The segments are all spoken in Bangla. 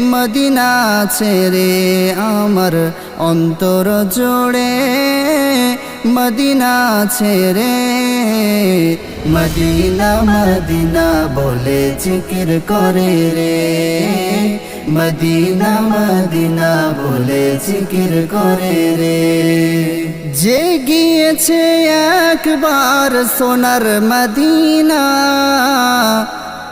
মদিনা ছেড়ে আমার অন্তর জোড়ে, মদিনা ছেড়ে। মদিনা মদিনা বলে জিকির করে রে। মদিনা মদিনা বলে জিকির করে রে। যে গিয়েছে একবার সোনার মদিনা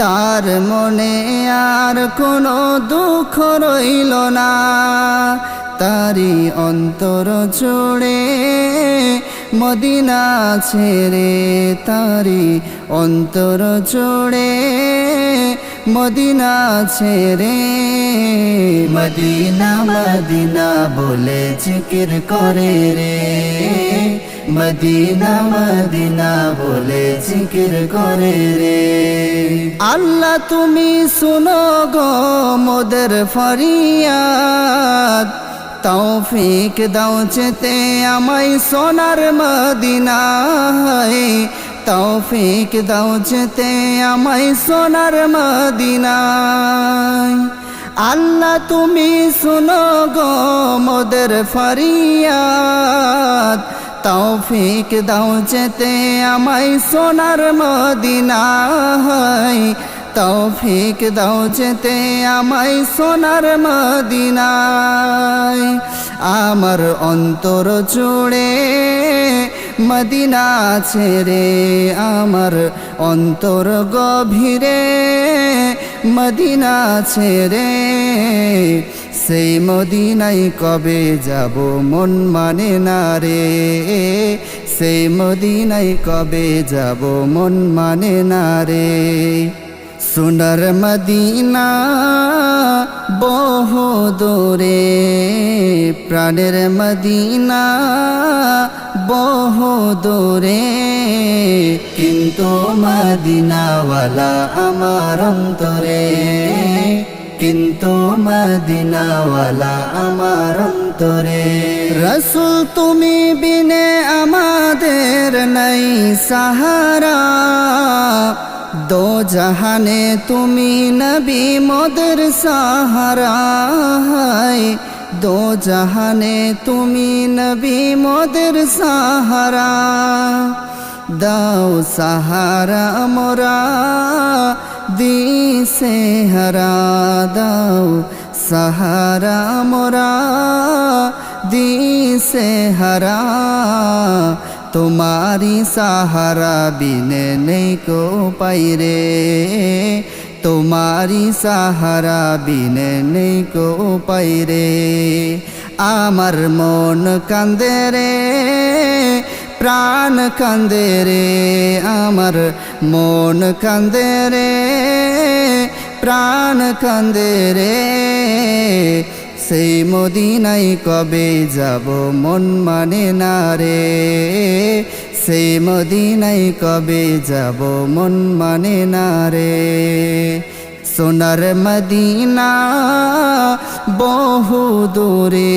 তার মনে আর কোনো দুঃখ রইল না। তারি অন্তর জুড়ে মদিনা ছেড়ে তারি অন্তর জুড়ে মদিনা ছেড়ে। মদিনা মদিনা বলে জিকির করে রে। মদিনা মদিনা বলে জিকির করে রে। আল্লাহ তুমি শুনো গো মোদের ফরিয়াদ। তৌফিক দাও চেতে আমায় সোনার মদিনায়। তৌফিক দাও চেতে আমায় সোনার মদিনায়। আল্লাহ তুমি শুনো গো মোদের ফরিয়াদ। তৌফিক দাও যেতে আমায় সোনার মদিনা মদিনায় তৌফিক দাও যেতে আমায় সোনার মদিনায় আমার অন্তর জুড়ে মদিনা ছেড়ে আমার অন্তর গভীরে মদিনা ছেড়ে সেই মদিনাই কবে যাব মন মানে না রে? সেই মদিনাই কবে যাব মন মানে না রে? সোনার মদিনা বহু দূরে, প্রাণের মদিনা বহু দূরে। কিন্তু মদিনাওয়ালা আমার অন্তরে কিন্তু মদিনাওয়ালা আমার অন্তরে। রসুল তুমি বিনে আমাদের নাই সাহারা। দো জাহানে তুমি নবী মোদের সাহারা দো জাহানে তুমি নবী মোদের সাহারা। দাও সাহারা মোরা দিশে হারা দাও সাহারা মোরা দিশে হারা তোমারি সাহারা বিনে নেই কো পাইরে তোমারি সাহারা বিনে নেই কো পাইরে আমার মন কান্দে রে প্রাণ কান্দে রে, আমার মন কান্দে রে, প্রাণ কান্দে রে। সেই মদিনাই কবে যাব মন মানে না রে, সেই মদিনাই কবে যাব মন মানে না রে। সোনার মদিনা বহু দূরে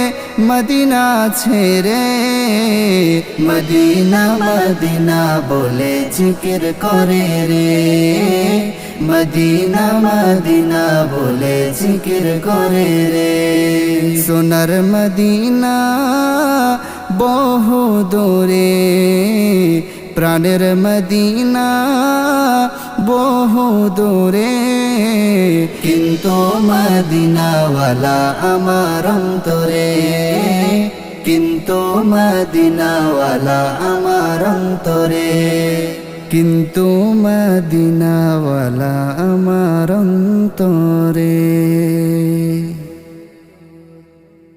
মদিনা ছেড়ে, মদিনা মদিনা বলে জিকির করে রে। মদিনা মদিনা বলে জিকির করে রে। সোনার মদিনা বহু দূরে, প্রাণের মদিনা বহু দূরে কিন্তু মদিনাওয়ালা আমার অন্তরে। কিন্তু মদিনাওয়ালা আমার অন্তরে। কিন্তু মদিনাওয়ালা আমার অন্তরে।